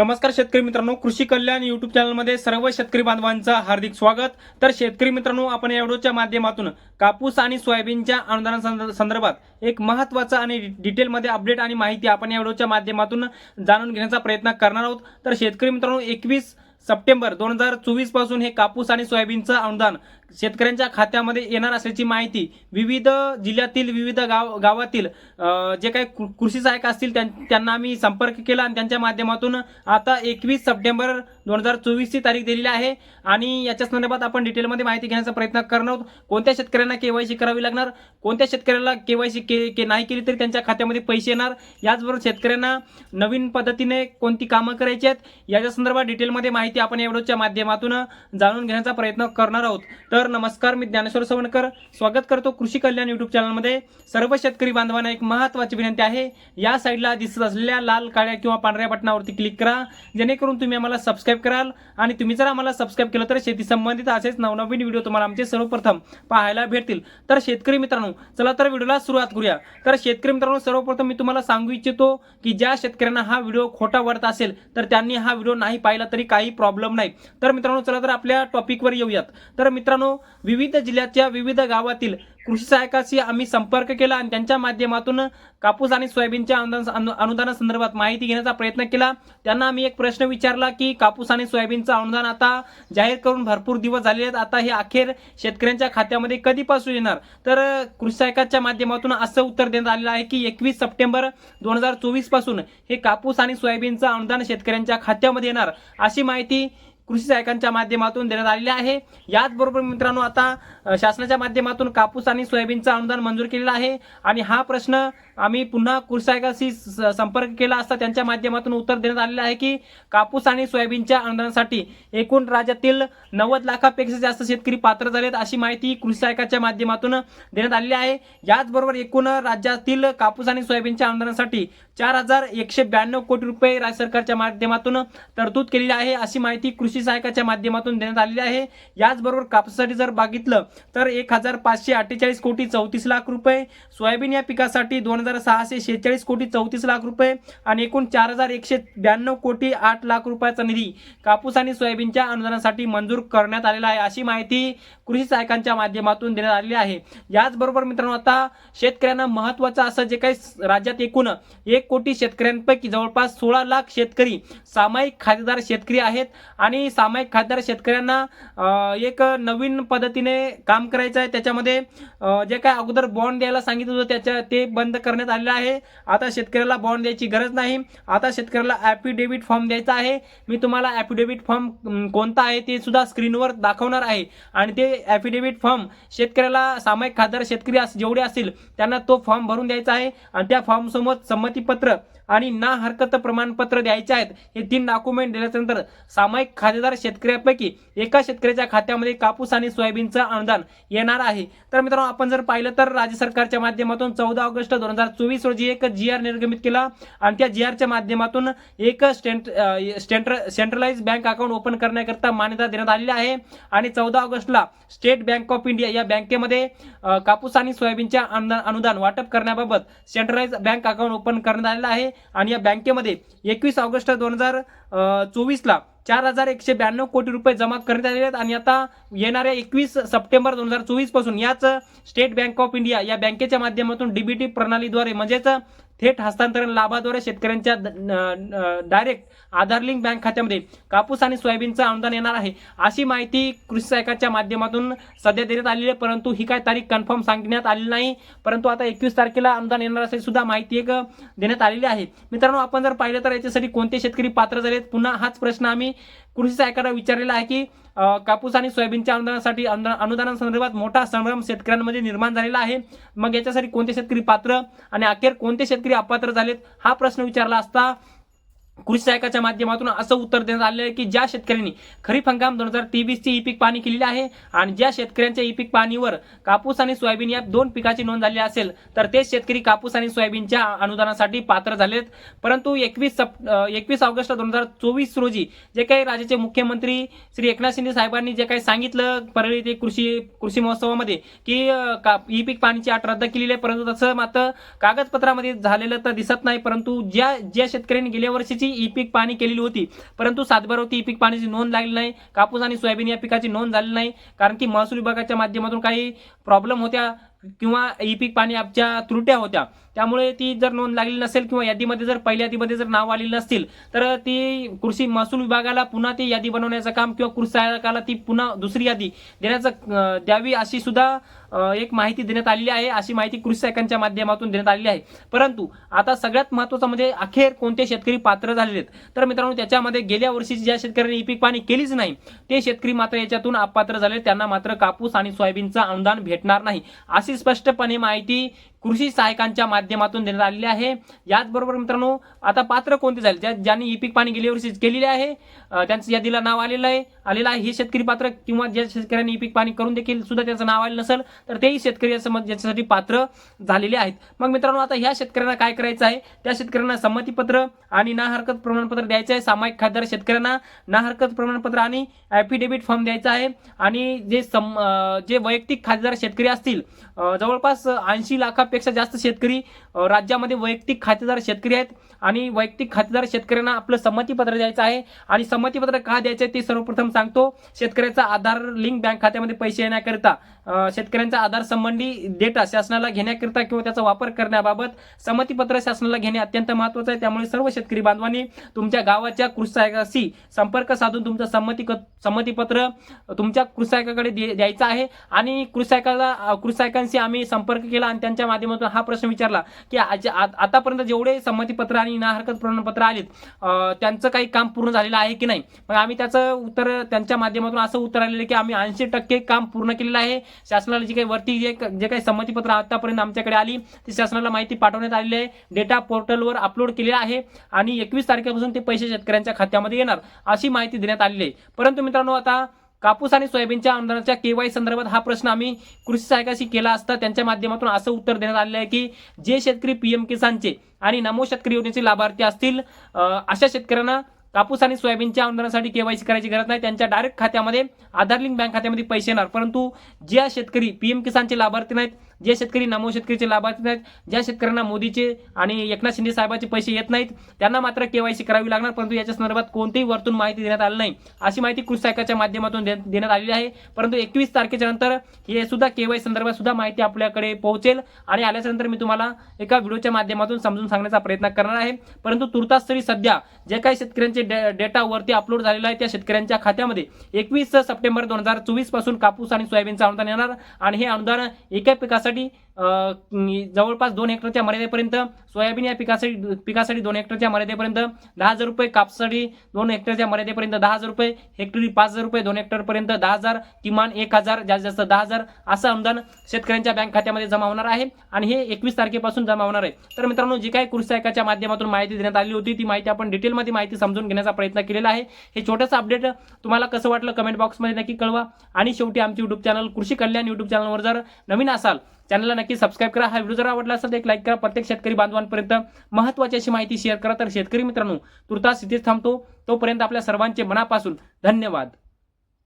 नमस्कार शेतकरी मित्रांनो कृषी कल्याण युट्यूब चॅनलमध्ये सर्व शेतकरी बांधवांचं हार्दिक स्वागत. तर शेतकरी मित्रांनो आपण या व्हिडिओच्या माध्यमातून कापूस आणि सोयाबीनच्या अनुदाना संदर्भात एक महत्त्वाचं आणि डिटेलमध्ये अपडेट आणि माहिती आपण या व्हिडिओच्या माध्यमातून जाणून घेण्याचा प्रयत्न करणार आहोत. तर शेतकरी मित्रांनो एकवीस सप्टेंबर दोन हजार चोवीसपासून हे कापूस आणि सोयाबीनचं अनुदान शेतकऱ्यांच्या खात्यामध्ये येणार असल्याची माहिती विविध जिल्ह्यातील विविध गाव गावातील जे काही कृषी सहाय्यक असतील त्यां- त्यांना आम्ही संपर्क केला आणि त्यांच्या माध्यमातून आता एकवीस सप्टेंबर दोन हजार चोवीसची तारीख दिलेली आहे. आणि याच्या संदर्भात आपण डिटेलमध्ये माहिती घेण्याचा प्रयत्न करणार आहोत. कोणत्या शेतकऱ्यांना केवायसी करावी लागणार? कोणत्या शेतकऱ्याला केवायसी के के नाही केली तरी त्यांच्या खात्यामध्ये पैसे येणार? याचबरोबर शेतकऱ्यांना नवीन पद्धतीने कोणती कामं करायची आहेत? याच्या संदर्भात डिटेलमध्ये माहिती आपण या व्हिडिओच्या माध्यमातून जाणून घेण्याचा प्रयत्न करणार आहोत. तर नमस्कार मी ज्ञानेश्वर सवणकर. स्वागत करतो कृषी कल्याण युट्यूब चॅनलमध्ये सर्व शेतकरी बांधवांना एक महत्त्वाची विनंती आहे. या साईडला दिसत असलेल्या लाल काळ्या किंवा पांढऱ्या बटनावरती क्लिक करा. जेणेकरून तुम्ही आम्हाला सबस्क्राईब कराल. आणि तुम्ही जर आम्हाला सबस्क्राईब केलं तर शेती संबंधित असेच नवनवीन व्हिडिओ तुम्हाला आमचे सर्वप्रथम पाहायला भेटतील. तर शेतकरी मित्रांनो चला तर व्हिडिओला सुरुवात करूया. तर शेतकरी मित्रांनो सर्वप्रथम मी तुम्हाला सांगू इच्छितो की ज्या शेतकऱ्यांना हा व्हिडिओ खोटा वाटत असेल तर त्यांनी हा व्हिडिओ नाही पाहिला तरी काही प्रॉब्लेम नाही. तर मित्रांनो चला तर आपल्या टॉपिकवर येऊयात. तर मित्रांनो विविध जिल्ह्याच्या विविध गावातील कृषी सहायकाशी आम्ही संपर्क केला आणि त्यांच्या माध्यमातून कापूस आणि सोयाबीनच्या अनुदान अनु- अनुदानासंदर्भात माहिती घेण्याचा प्रयत्न केला. त्यांना आम्ही एक प्रश्न विचारला की कापूस आणि सोयाबीनचं अनुदान आता जाहीर करून भरपूर दिवस झालेले आहेत. आता हे अखेर शेतकऱ्यांच्या खात्यामध्ये कधीपासून येणार? तर कृषी सहायकाच्या माध्यमातून असं उत्तर देण्यात आलेलं आहे की एकवीस सप्टेंबर दोन हजार चोवीसपासून हे कापूस आणि सोयाबीनचं अनुदान शेतकऱ्यांच्या खात्यामध्ये येणार अशी माहिती कृषी सहायकांच्या माध्यमातून देण्यात आलेली आहे. याचबरोबर मित्रांनो आता शासनाच्या माध्यमातून कापूस आणि सोयाबीनचं अनुदान मंजूर केलेलं आहे. आणि हा प्रश्न आम्ही पुन्हा कृषी सहायकाशी स- संपर्क केला असता त्यांच्या माध्यमातून उत्तर देण्यात आलेलं आहे की कापूस आणि सोयाबीनच्या अनुदानासाठी एकूण राज्यातील नव्वद लाखापेक्षा जास्त शेतकरी पात्र झालेत अशी माहिती कृषी सहायकाच्या माध्यमातून देण्यात आलेली आहे. याचबरोबर एकूण राज्यातील कापूस आणि सोयाबीनच्या अनुदानासाठी चार हजार एकशे ब्याण्णव कोटी रुपये राज्य सरकारच्या माध्यमातून तरतूद केलेली आहे अशी माहिती कृषी सहायकाच्या माध्यमातून देण्यात आलेली आहे. याचबरोबर कापसासाठी जर बघितलं तर एक हजार पाचशे अठ्ठेचाळीस कोटी चौतीस लाख रुपये सोयाबीन या पिकासाठी दोन हजार सहाशे शेहेचाळीस कोटी चौतीस लाख रुपये आणि एकूण चार हजार एकशे ब्याण्णव कोटी आठ लाख रुपयाचा निधी कापूस आणि सोयाबीनच्या अनुदानासाठी मंजूर करण्यात आलेला आहे अशी माहिती कृषी सहायकांच्या माध्यमातून देण्यात आलेली आहे. याचबरोबर मित्रांनो आता शेतकऱ्यांना महत्वाचं असं जे काही राज्यात एकूण एक कोटी शेतकऱ्यांपैकी जवळपास सोळा लाख शेतकरी सामायिक खातेदार शेतकरी आहेत आणि सामायिक खातेदार शेतकऱ्यांना एक नवीन पद्धतीने काम करायचं आहे. त्याच्यामध्ये जे काय अगोदर बॉन्ड द्यायला सांगितलं होतं त्याच्या ते बंद करण्यात आलेलं आहे. आता शेतकऱ्याला बॉन्ड द्यायची गरज नाही. आता शेतकऱ्याला ॲफिडेव्हिट फॉर्म द्यायचा आहे. मी तुम्हाला ॲफिडेव्हिट फॉर्म कोणता आहे ते सुद्धा स्क्रीनवर दाखवणार आहे. आणि ते ॲफिडेव्हिट फॉर्म शेतकऱ्याला सामायिक खातेदार शेतकरी जेवढे असतील त्यांना तो फॉर्म भरून द्यायचा आहे. आणि त्या फॉर्मसोबत संमतीपत्र संमतीपत्र आणि ना हरकत प्रमाणपत्र द्यायचे आहेत. हे तीन डॉक्युमेंट दिल्यानंतर सामायिक खातेदार शेतकऱ्यापैकी एका शेतकऱ्याच्या खात्यामध्ये कापूस आणि सोयाबीनचं अनुदान येणार आहे. तर मित्रांनो आपण जर पाहिलं तर राज्य सरकारच्या माध्यमातून चौदा ऑगस्ट दोन हजार चोवीस रोजी एक जी आर निर्गमित केला आणि त्या जी आरच्या माध्यमातून एक स्टेंट स्टेंट्र सेंट्रलाइज बँक अकाउंट ओपन करण्याकरता मान्यता देण्यात आलेली आहे. आणि चौदा ऑगस्टला स्टेट बँक ऑफ इंडिया या बँकेमध्ये कापूस आणि सोयाबीनच्या अनुदान अनुदान वाटप करण्याबाबत सेंट्रलाइज बँक अकाउंट ओपन करण्यात आलेलं आहे. आणि या बँकेमध्ये एकवीस ऑगस्ट दोन हजार चोवीसला चार हजार एकशे ब्याण्णव कोटी रुपये जमा करण्यात आलेले आहेत आणि आता येणाऱ्या एकवीस सप्टेंबर दोन हजार चोवीसपासून याच स्टेट बँक ऑफ इंडिया या बँकेच्या माध्यमातून डीबीटी प्रणालीद्वारे म्हणजेच थेट हस्तांतरण लाभाद्वारे शेतकऱ्यांच्या डायरेक्ट आधार लिंक बँक खात्यामध्ये कापूस आणि सोयाबीनचं अनुदान येणार आहे अशी माहिती कृषी सहायकाच्या माध्यमातून सध्या देण्यात आलेली आहे परंतु ही काय तारीख कन्फर्म सांगण्यात आलेली नाही. परंतु आता एकवीस तारखेला अनुदान येणार असेल सुद्धा माहिती एक देण्यात आलेली आहे. मित्रांनो आपण जर पाहिलं तर याच्यासाठी कोणते शेतकरी पात्र झालेत? पुन्हा हाच प्रश्न आम्ही कृषी सहायकाला विचारलेला आहे की कापूस आणि सोयाबीनच्या अनुदानासाठी अनुदान अनुदानासंदर्भात मोठा संभ्रम शेतकऱ्यांमध्ये निर्माण झालेला आहे. मग याच्यासाठी कोणते शेतकरी पात्र आणि अखेर कोणते शेतकरी अपात्र झालेत? हा प्रश्न विचारला असता कृषी सहायकाच्या माध्यमातून असं उत्तर देण्यात आलेलं आहे की ज्या शेतकऱ्यांनी खरीप हंगाम दोन हजार तेवीसची ई पीक पाणी केलेली आहे आणि ज्या शेतकऱ्यांच्या ई पीक पाणीवर कापूस आणि सोयाबीन या दोन पिकाची नोंद झाली असेल तर ते शेतकरी कापूस आणि सोयाबीनच्या अनुदानासाठी पात्र झालेत. परंतु एकवीस सप एकवीस ऑगस्ट दोन हजार चोवीस रोजी जे काही राज्याचे मुख्यमंत्री श्री एकनाथ शिंदे साहेबांनी जे काही सांगितलं परळी ते कृषी कृषी महोत्सवामध्ये की का ई पीक पाणीची अट रद्द केलेली आहे परंतु तसं मात्र कागदपत्रामध्ये झालेलं तर दिसत नाही परंतु ज्या ज्या शेतकऱ्यांनी गेल्या वर्षीची ई पीक पाणी केलेली होती. परंतु सातबारावरती ई पीक पाण्याची नोंद लागली नाही. कापूस आणि सोयाबीन या पिकाची नोंद झाली नाही. कारण की महसूल विभागाच्या माध्यमातून काही प्रॉब्लेम होत्या किंवा ई पीक पाणी आपच्या त्रुट्या होत्या. त्यामुळे ती जर नोंद लागली नसेल किंवा यादीमध्ये जर पहिल्या यादीमध्ये जर नाव आलेली नसतील तर ती कृषी महसूल विभागाला पुन्हा ती यादी बनवण्याचं काम किंवा कृषी सहाय्यकाला ती पुन्हा दुसरी यादी देण्याचं द्यावी अशी सुद्धा एक माहिती देण्यात आलेली आहे. अशी माहिती कृषी सहायकांच्या माध्यमातून देण्यात आलेली आहे. परंतु आता सगळ्यात महत्त्वाचं म्हणजे अखेर कोणते शेतकरी पात्र झालेले आहेत? तर मित्रांनो त्याच्यामध्ये गेल्या वर्षी ज्या शेतकऱ्यांनी ई पीक पाणी केलीच नाही ते शेतकरी मात्र याच्यातून अपात्र झाले त्यांना मात्र कापूस आणि सोयाबीनचं अनुदान भेटणार नाही. अशी स्पष्टपणे माहिती कृषी सहायकांच्या माध्यमातून देण्यात आलेले आहे. याचबरोबर मित्रांनो आता पात्र कोणते झाले? ज्या ज्यांनी ई पीक पाणी गेल्या वर्षी केलेले आहे त्यांचं यादीला नाव आलेलं आहे. आलेलं आहे हे शेतकरी पात्र किंवा ज्या शेतकऱ्यांनी ई पीक पाणी करून देखील सुद्धा त्याचं नाव आलं नसेल तर तेही शेतकरी याचं मत- याच्यासाठी पात्र झालेले आहेत. मग मित्रांनो आता ह्या शेतकऱ्यांना काय करायचं आहे? त्या शेतकऱ्यांना संमतीपत्र आणि ना हरकत प्रमाणपत्र द्यायचं आहे. सामायिक खासदार शेतकऱ्यांना ना हरकत प्रमाणपत्र आणि ॲफिडेव्हिट फॉर्म द्यायचा आहे. आणि जे सम जे वैयक्तिक खासदार शेतकरी असतील जवळपास ऐंशी लाखा लाखापेक्षा जास्त शेतकरी राज्यामध्ये वैयक्तिक खातेदार शेतकरी आहेत आणि वैयक्तिक खातेदार शेतकऱ्यांना आपलं संमतीपत्र द्यायचं आहे. आणि संमतीपत्र का द्यायचं आहे ते सर्वप्रथम सांगतो. शेतकऱ्याचा आधार लिंक बँक खात्यामध्ये पैसे येण्याकरिता शेतकऱ्यांचा आधार संबंधी डेटा शासनाला घेण्याकरिता किंवा त्याचा वापर करण्याबाबत संमतीपत्र शासनाला घेणे अत्यंत महत्वाचं आहे. त्यामुळे सर्व शेतकरी बांधवांनी तुमच्या गावाच्या कृषी सहायकाशी संपर्क साधून तुमचं संमती संमतीपत्र तुमच्या कृषी सहायकाकडे दे- द्यायचं आहे. आणि कृषी सहायकाला कृषी सहायकांशी आम्ही संपर्क केला आणि त्यांच्या माध्यमातून हा प्रश्न विचारला की आतापर्यंत जेवढे संमतीपत्र आणि ना हरकत प्रमाणपत्र आलेत त्यांचं काही काम पूर्ण झालेलं आहे की नाही? मग आम्ही त्याचं उत्तर त्यांच्या माध्यमातून असं उत्तर आलेलं आहे की आम्ही ऐंशी टक्के काम पूर्ण केलेलं आहे. शासनाला जी काही वरती जे जे काही संमतीपत्र आतापर्यंत आमच्याकडे आली ती शासनाला माहिती पाठवण्यात आलेली आहे. डेटा पोर्टलवर अपलोड केलेला आहे आणि एकवीस तारखेपासून ते पैसे शेतकऱ्यांच्या खात्यामध्ये येणार अशी माहिती देण्यात आलेली आहे. परंतु मित्रांनो आता कापूस आणि सोयाबीनच्या अनुदानाच्या केवाय संदर्भात हा प्रश्न आम्ही कृषी सहायकाशी केला असता त्यांच्या माध्यमातून असं उत्तर देण्यात आलेलं आहे की जे शेतकरी पीएम किसानचे आणि नमो शेतकरी योजनेचे लाभार्थी असतील अशा शेतकऱ्यांना कापूस आणि सोयाबीनच्या अनुदानासाठी केवायसी करायची गरज नाही. त्यांच्या डायरेक्ट खात्यामध्ये आधार लिंक बँक खात्यामध्ये पैसे येणार. परंतु ज्या शेतकरी पीएम किसानचे लाभार्थी नाहीत जे शेतकरी नमो शेतकरीचे लाभार्थी आहेत ज्या शेतकऱ्यांना मोदीचे आणि एकनाथ शिंदे साहेबांचे पैसे येत नाहीत त्यांना मात्र केवायसी करावी लागणार परंतु याच्या संदर्भात कोणतीही वरतून माहिती देण्यात आली नाही. अशी माहिती कृषी सायकाच्या माध्यमातून दे- देण्यात आलेली आहे. परंतु एकवीस तारखेच्या नंतर हे सुद्धा केवायसी संदर्भात सुद्धा माहिती आपल्याकडे पोहोचेल आणि आल्याच्यानंतर मी तुम्हाला एका व्हिडिओच्या माध्यमातून समजून सांगण्याचा प्रयत्न करणार आहे. परंतु तुर्तास तरी सध्या जे काही शेतकऱ्यांचे डे- डेटा वरती अपलोड झालेला आहे त्या शेतकऱ्यांच्या खात्यामध्ये एकवीस सप्टेंबर दोन हजार चोवीसपासून कापूस आणि सोयाबीनचं अनुदान येणार आणि हे अनुदान एका पिकासाठी पिकासाठी जवळपास दोन हेक्टरच्या मर्यादेपर्यंत सोयाबीन या पिकासाठी पिकासाठी दोन हेक्टरच्या मर्यादेपर्यंत दहा हजार रुपये कापसासाठी दोन हेक्टरच्या मर्यादेपर्यंत दहा हजार रुपये हेक्टरी पाच हजार रुपये दोन हेक्टरपर्यंत दहा हजार किमान एक हजार जास्तीत जास्त दहा हजार असं अनुदान शेतकऱ्यांच्या बँक खात्यामध्ये जमा होणार आहे आणि हे एकवीस तारखेपासून जमा होणार आहे. तर मित्रांनो जी काही कृषी सहायकाच्या माध्यमातून माहिती देण्यात आली होती ती माहिती आपण डिटेलमध्ये माहिती समजून घेण्याचा प्रयत्न केलेला आहे. हे छोटंसं अपडेट तुम्हाला कसं वाटलं कमेंट बॉक्समध्ये नक्की कळवा. आणि शेवटी आमचे युट्यूब चॅनल कृषी कल्याण युट्यूब चॅनलवर जर नवीन असाल चॅनलला नक्की सबस्क्राईब करा. हा व्हिडिओ जर आवडला असेल तर एक लाईक करा. प्रत्येक शेतकरी बांधवांपर्यंत महत्त्वाची अशी माहिती शेअर करा. तर शेतकरी मित्रांनो तुर्तास इथेच थांबतो. तोपर्यंत आपल्या सर्वांचे मनापासून धन्यवाद.